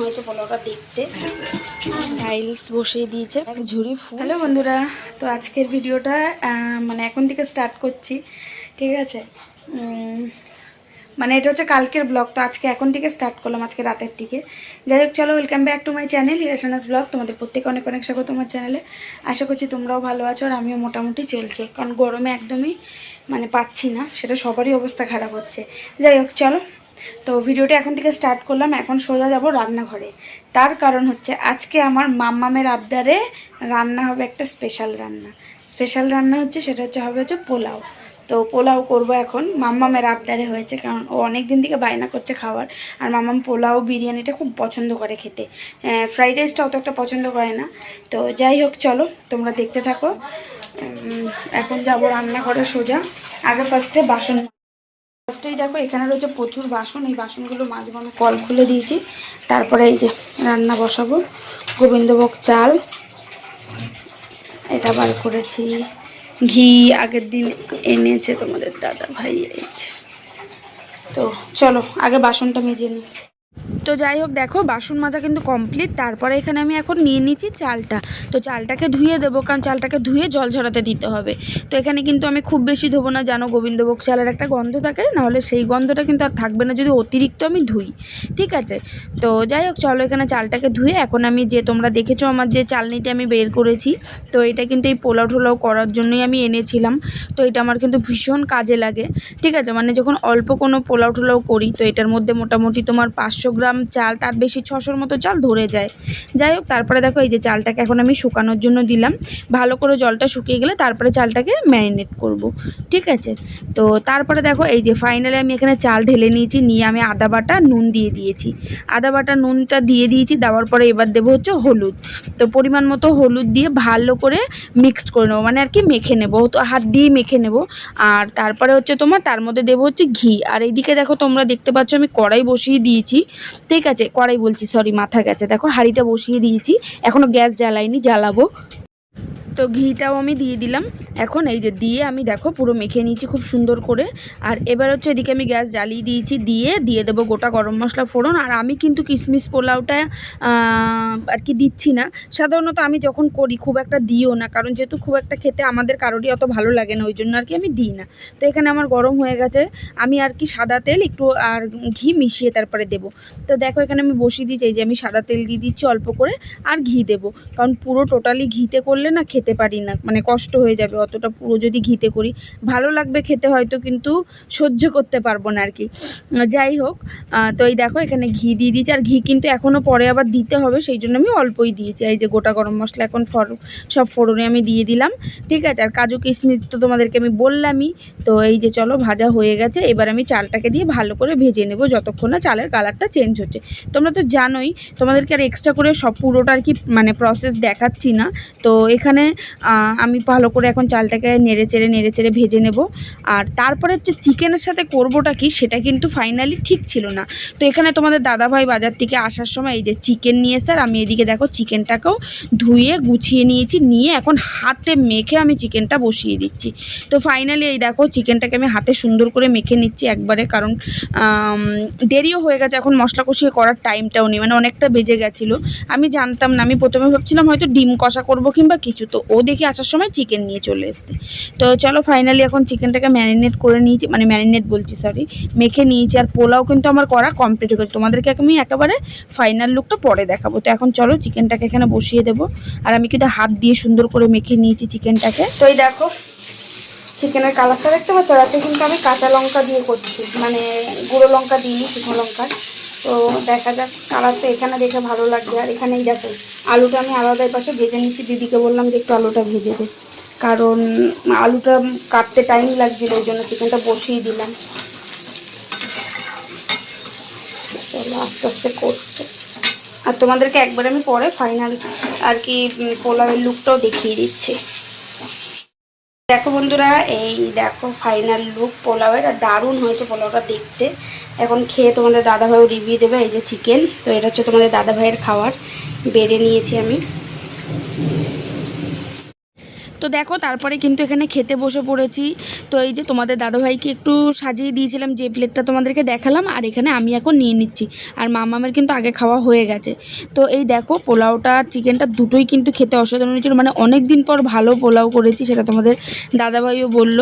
হয়েছে দেখতে। টাইলস বসিয়ে দিয়েছে ঝুড়ি হ্যালো বন্ধুরা, তো আজকের ভিডিওটা মানে এখন থেকে স্টার্ট করছি, ঠিক আছে? মানে এটা হচ্ছে কালকের ব্লগ তো আজকে এখন থেকে স্টার্ট করলাম, আজকে রাতের দিকে। যাই হোক, চলো welcome back to my channel হিরাসানাস blog তোমাদের প্রত্যেকে অনেক অনেক স্বাগত তোমার চ্যানেলে আশা করছি তোমরাও ভালো আছো আর আমিও মোটামুটি চলছে, কারণ গরমে একদমই মানে পাচ্ছি না, সেটা সবারই অবস্থা খারাপ হচ্ছে। যাই হোক, চলো। তো ভিডিওটা এখন থেকে স্টার্ট করলাম, এখন সোজা যাব রান্নাঘরে। তার কারণ হচ্ছে আজকে আমার মাম্মামের আবদারে রান্না হবে একটা স্পেশাল রান্না। স্পেশাল রান্না হচ্ছে, সেটা হচ্ছে হবে হচ্ছে পোলাও। তো পোলাও করব এখন। মাম্মামের আবদারে হয়েছে, কারণ ও অনেক দিন থেকে বায়না করছে খাওয়ার। আর মাম্মাম পোলাও, বিরিয়ানিটা খুব পছন্দ করে খেতে। ফ্রাইড রাইসটা অত একটা পছন্দ করে না। তো যাই হোক, চলো, তোমরা দেখতে থাকো। এখন যাব রান্নাঘরে সোজা। আগে ফার্স্টে বাসন ফার্স্টেই দেখো, এখানে রয়েছে প্রচুর বাসন। এই বাসনগুলো মাঝে আমি কল খুলে দিয়েছি। তারপরে এই যে রান্না বসাবো। গোবিন্দভোগ চাল। এটা বার করেছি। ঘি আগের দিন এনেছে তোমাদের দাদা ভাই এই। তো চলো, আগে বাসনটা মেজে নিই। তো যাই হোক, দেখো, বাসন মাজা কিন্তু কমপ্লিট তারপরে এখানে আমি এখন নিয়ে নিচ্ছি চালটা। তো চালটাকে ধুয়ে দেবো, কারণ চালটাকে ধুয়ে জল ঝরাতে দিতে হবে। তো এখানে কিন্তু আমি খুব বেশি ধোবো না, জানো, গোবিন্দভোগ চালের একটা গন্ধ থাকে, নাহলে সেই গন্ধটা কিন্তু আর থাকবে না, যদি অতিরিক্ত আমি ধুই, ঠিক আছে? তো যাই হোক, চলো এখানে চালটাকে ধুয়ে, এখন আমি যে তোমরা দেখেছ আমার যে চালনিটা আমি বের করেছি, তো এটা কিন্তু এই পোলাও টোলাও করার জন্যই আমি এনেছিলাম। তো এটা আমার কিন্তু ভীষণ কাজে লাগে, ঠিক আছে? মানে যখন অল্প কোনো পোলাও টোলাও করি, তো এটার মধ্যে মোটামুটি তোমার পাঁচশো গ্রাম চাল, তার বেশি ছশোর মতো চাল ধরে যায়। যাই হোক, তারপরে দেখো এই যে চালটাকে এখন আমি শুকানোর জন্য দিলাম। ভালো করে জলটা শুকিয়ে গেলে তারপরে চালটাকে ম্যারিনেট করব, ঠিক আছে? তো তারপরে দেখো এই যে ফাইনালি আমি এখানে চাল ঢেলে নিয়েছি, নিয়ে আমি আদা বাটা, নুন দিয়ে দিয়েছি। আদা বাটা, নুনটা দিয়ে দিয়েছি, দেওয়ার পরে এবার দেবো হচ্ছে হলুদ। তো পরিমাণ মতো হলুদ দিয়ে ভালো করে মিক্সড করে নেব মানে আর কি মেখে নেব তো হাত দিয়ে মেখে নেব। আর তারপরে হচ্ছে তোমার, তার মধ্যে দেবো হচ্ছে ঘি। আর এইদিকে দেখো তোমরা দেখতে পাচ্ছ আমি কড়াই বসিয়ে দিয়েছি। ঠিক আছে, কড়াই বলছি সরি মাথা গেছে। দেখো, হাঁড়িটা বসিয়ে দিয়েছি এখনও গ্যাস জ্বালাইনি, জ্বালাবো। তো ঘিটাও আমি দিয়ে দিলাম। এখন এই যে দিয়ে আমি দেখো পুরো মেখে নিয়েছি খুব সুন্দর করে। আর এবার হচ্ছে এদিকে আমি গ্যাস জ্বালিয়ে দিয়েছি, দিয়ে দিয়ে দেবো গোটা গরম মশলা ফোড়ন। আর আমি কিন্তু কিশমিশ পোলাওটা আর কি দিচ্ছি না। সাধারণত আমি যখন করি খুব একটা দিও না, কারণ যেহেতু খুব একটা খেতে আমাদের কারোরই অত ভালো লাগে না, ওই জন্য আর কি আমি দিই না। তো এখানে আমার গরম হয়ে গেছে। আমি আর কি সাদা তেল একটু আর ঘি মিশিয়ে তারপরে দেবো। তো দেখো এখানে আমি বসিয়ে দিয়েছি, এই যে আমি সাদা তেল দিয়ে দিচ্ছি অল্প করে, আর ঘি দেবো। কারণ পুরো টোটালি ঘিতে করলে না খেতে পারি না মানে কষ্ট হয়ে যাবে অতটা পুরো যদি ঘিতে করি। ভালো লাগবে খেতে হয়তো কিন্তু সহ্য করতে পারব না আর কি যাই হোক তো এই দেখো এখানে ঘি দিয়ে দিয়েছি, আর ঘি কিন্তু এখনও পরে আবার দিতে হবে, সেই জন্য আমি অল্পই দিয়েছি। এই যে গোটা গরম মশলা এখন ফর, সব ফোড়নে আমি দিয়ে দিলাম, ঠিক আছে? আর কাজু কিশমিশ তো তোমাদেরকে আমি বললামই, তো এই যে চলো ভাজা হয়ে গেছে, এবার আমি চালটাকে দিয়ে ভালো করে ভেজে নেব যতক্ষণ না চালের কালারটা চেঞ্জ হচ্ছে। তোমরা তো জানোই, তোমাদেরকে আর এক্সট্রা করে সব পুরোটা আর কি মানে প্রসেস দেখাচ্ছি না। তো এখানে আমি ভালো করে এখন চালটাকে নেড়ে চেড়ে নেড়ে চেড়ে ভেজে নেব। আর তারপরে হচ্ছে চিকেনের সাথে করবোটা কি, সেটা কিন্তু ফাইনালি ঠিক ছিল না। তো এখানে তোমাদের দাদাভাই বাজার থেকে আসার সময় এই যে চিকেন নিয়ে স্যার, আমি এদিকে দেখো চিকেনটাকেও ধুয়ে গুছিয়ে নিয়েছি, নিয়ে এখন হাতে মেখে আমি চিকেনটা বসিয়ে দিচ্ছি। তো ফাইনালি এই দেখো চিকেনটাকে আমি হাতে সুন্দর করে মেখে নিচ্ছি একবারে, কারণ দেরিও হয়ে গেছে, এখন মশলা কষিয়ে করার টাইমটাও নেই মানে অনেকটা বেজে গেছিল। আমি জানতাম না, আমি প্রথমে ভাবছিলাম হয়তো ডিম কষা করব কিংবা কিছু, তো ও দেখি আসার সময় চিকেন নিয়ে চলে এসছে। তো চলো ফাইনালি এখন চিকেনটাকে ম্যারিনেট করে নিয়েছি মানে ম্যারিনেট বলছি সরি মেখে নিয়েছি। আর পোলাও কিন্তু আমার করা কমপ্লিট হয়ে গেছে। তোমাদেরকে আমি একেবারে ফাইনাল লুকটা পরে দেখাবো। তো এখন চলো চিকেনটাকে এখানে বসিয়ে দেবো। আর আমি কিন্তু হাত দিয়ে সুন্দর করে মেখে নিয়েছি চিকেনটাকে তো এই দেখো চিকেনের কালারটা দেখতে পাচ্ছ? আছে কিন্তু আমি কাঁচা লঙ্কা দিয়ে করছি। মানে গুঁড়ো লঙ্কা দিইনি, শুকনো লঙ্কা তো দেখা যাক কালারটা এখানে দেখে ভালো লাগবে। আর এখানেই দেখো, আলুটা আমি আলাদা পাশে ভেজে নিচ্ছি। দিদিকে বললাম যে একটু আলুটা ভেজে দে। কারণ আলুটা কাটতে টাইম লাগছিল, ওই জন্য চিকেনটা বসিয়ে দিলাম। চলো আস্তে আস্তে করছে। আর তোমাদেরকে একবার আমি পরে ফাইনাল আর কি পোলাওয়ের লুকটাও দেখিয়ে দিচ্ছি। দেখো বন্ধুরা, এই দেখো ফাইনাল লুক পোলাওয়ের, আর দারুণ হয়েছে পোলাওটা দেখতে। এখন খেয়ে তোমাদের দাদাভাইও রিভিউ দেবে, এই যে চিকেন তো এটা হচ্ছে তোমাদের দাদাভাইয়ের খাওয়ার। বেড়ে নিয়েছি আমি। তো দেখো তারপরে কিন্তু এখানে খেতে বসে পড়েছি। তো এই যে তোমাদের দাদাভাইকে একটু সাজিয়ে দিয়েছিলাম যে প্লেটটা তোমাদেরকে দেখালাম আর এখানে আমি এখন নিয়ে নিচ্ছি। আর মামামের কিন্তু আগে খাওয়া হয়ে গেছে। তো এই দেখো পোলাওটা আর চিকেনটা দুটোই কিন্তু খেতে অসাধারণ হয়েছিল। মানে অনেক দিন পর ভালো পোলাও করেছি সেটা তোমাদের দাদাভাইও বলল।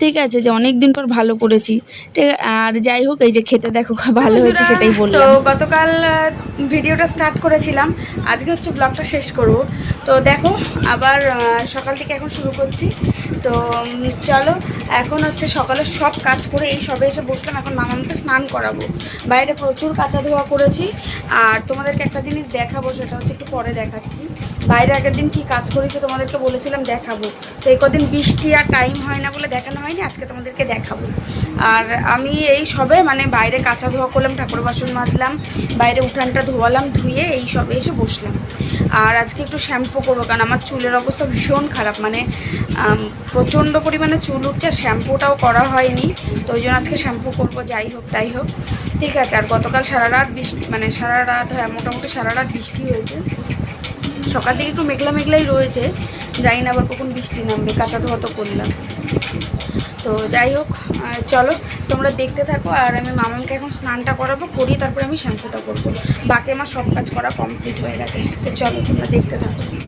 ঠিক আছে যে অনেক দিন পর ভালো করেছি। ঠিক আর যাই হোক এই যে খেতে দেখো ভালো হয়েছে সেটাই বললাম। তো গতকাল ভিডিওটা স্টার্ট করেছিলাম। আজকে হচ্ছে ব্লগটা শেষ করব। তো দেখো আবার সকাল থেকে এখন শুরু করছি। তো চলো, এখন হচ্ছে সকালে সব কাজ করে এই সবে এসে বসলাম, এখন মামাকে স্নান করাবো। বাইরে প্রচুর কাঁচা ধোয়া করেছি। আর তোমাদেরকে একটা জিনিস দেখাবো, সেটা হচ্ছে একটু পরে দেখাচ্ছি। বাইরে আগের দিন কী কাজ করেছি তোমাদেরকে বলেছিলাম, দেখাবো। তো এই কদিন বৃষ্টি আর টাইম হয় না বলে দেখানো হয়নি, আজকে তোমাদেরকে দেখাবো। আর আমি এই সবে মানে বাইরে কাঁচা ধোয়া করলাম, ঠাকুর বাসন মাজলাম, বাইরে উঠানটা ধোয়ালাম, ধুয়ে এই সবে এসে বসলাম। আর আজকে একটু শ্যাম্পু করব, কারণ আমার চুলের অবস্থা ভীষণ খারাপ। মানে প্রচণ্ড পরিমাণে চুল উঠছে শ্যাম্পুটাও করা হয়নি। তো ওই আজকে শ্যাম্পু করব, যাই হোক, তাই হোক। ঠিক আছে, আর গতকাল সারা রাত বৃষ্টি মানে সারা রাত হ্যাঁ মোটামুটি সারা রাত বৃষ্টি হয়েছে। সকাল থেকে একটু মেঘলা মেঘলাই রয়েছে। জানি না আবার কখন বৃষ্টি নামবে, কাঁচা ধোয়া তো করলাম। তো যাই হোক চলো, তোমরা দেখতে থাকো আর আমি মামাকে এখন স্নানটা করাবো, করিয়ে তারপরে আমি শ্যাম্পুটা করব। বাকি আমার সব কাজ করা কমপ্লিট হয়ে গেছে। তো চলো, তোমরা দেখতে থাকো।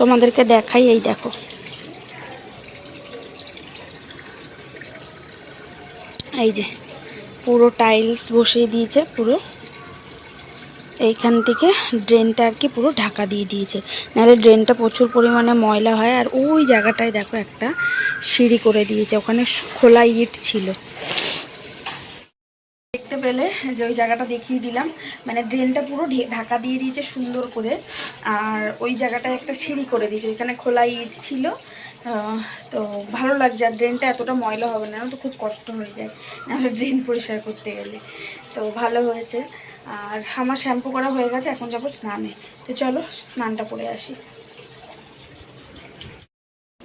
তোমাদেরকে দেখাই এই দেখো। এই যে, পুরো টাইলস বসিয়ে দিয়েছে, পুরো। এইখান থেকে ড্রেনটা আর কি পুরো ঢাকা দিয়ে দিয়েছে। নাহলে ড্রেনটা প্রচুর পরিমাণে ময়লা হয়, আর ওই জায়গাটায় দেখো একটা সিঁড়ি করে দিয়েছে, ওখানে খোলা ইট ছিল। দেখতে পেলে যে ওই জায়গাটা দেখিয়ে দিলাম। মানে ড্রেনটা পুরো ঢাকা দিয়ে দিয়েছে সুন্দর করে। আর ওই জায়গাটায় একটা সিঁড়ি করে দিয়েছে, ওইখানে খোলা ইট ছিল। তো ভালো লাগছে। আর ড্রেনটা এতটা ময়লা হবে না তো খুব কষ্ট হয়ে যায়। নাহলে ড্রেন পরিষ্কার করতে গেলে। তো ভালো হয়েছে। আর আমার শ্যাম্পু করা হয়ে গেছে, এখন যাব স্নানে। তো চলো স্নানটা করে আসি।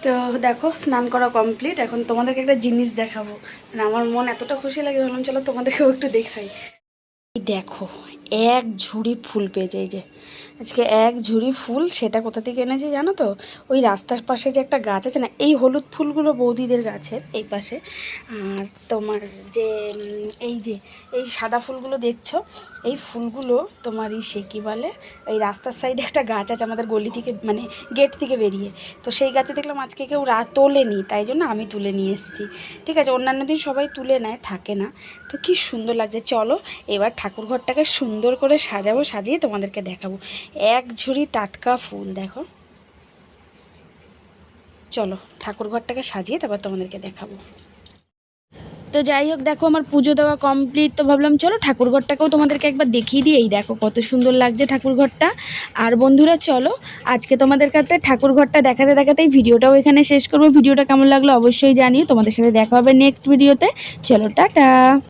তো দেখো, স্নান করা কমপ্লিট এখন তোমাদেরকে একটা জিনিস দেখাবো। মানে আমার মন এতটা খুশি লাগে, ভাবলাম চলো তোমাদেরকেও একটু দেখাই। দেখো এক ঝুড়ি ফুল পেয়েছে এই যে। আজকে এক ঝুড়ি ফুল, সেটা কোথা থেকে এনেছি জানো তো? ওই রাস্তার পাশে যে একটা গাছ আছে না, এই হলুদ ফুলগুলো বৌদিদের গাছের এই পাশে। আর তোমার যে এই যে, এই সাদা ফুলগুলো দেখছ, এই ফুলগুলো তোমার এই সে কী বলে, এই রাস্তার সাইডে একটা গাছ আছে আমাদের গলি থেকে মানে গেট থেকে বেরিয়ে। তো সেই গাছে দেখলাম আজকে কেউ রা, তোলেনি, তাই জন্য আমি তুলে নিয়ে এসেছি। ঠিক আছে, অন্যান্য দিন সবাই তুলে নেয়, থাকে না। তো কি সুন্দর লাগছে, চলো এবার ঠাকুর ঘরটাকে সুন্দর করে সাজাবো, সাজিয়ে তোমাদেরকে দেখাবো। এক ঝুড়ি টাটকা ফুল, দেখো। চলো, ঠাকুর ঘরটাকে সাজিয়ে তারপর তোমাদেরকে দেখাবো। তো যাই হোক, দেখো আমার পুজো দেওয়া কমপ্লিট তো ভাবলাম চলো ঠাকুর ঘরটাকেও তোমাদেরকে একবার দেখিয়ে দিই। এই দেখো, কত সুন্দর লাগছে ঠাকুর ঘরটা। আর বন্ধুরা, চলো, আজকে তোমাদের কাছে ঠাকুর ঘরটা দেখাতে দেখাতেই ভিডিওটাও এখানে শেষ করব। ভিডিওটা কেমন লাগল অবশ্যই জানিও। তোমাদের সাথে দেখা হবে নেক্সট ভিডিওতে চলো, টাটা!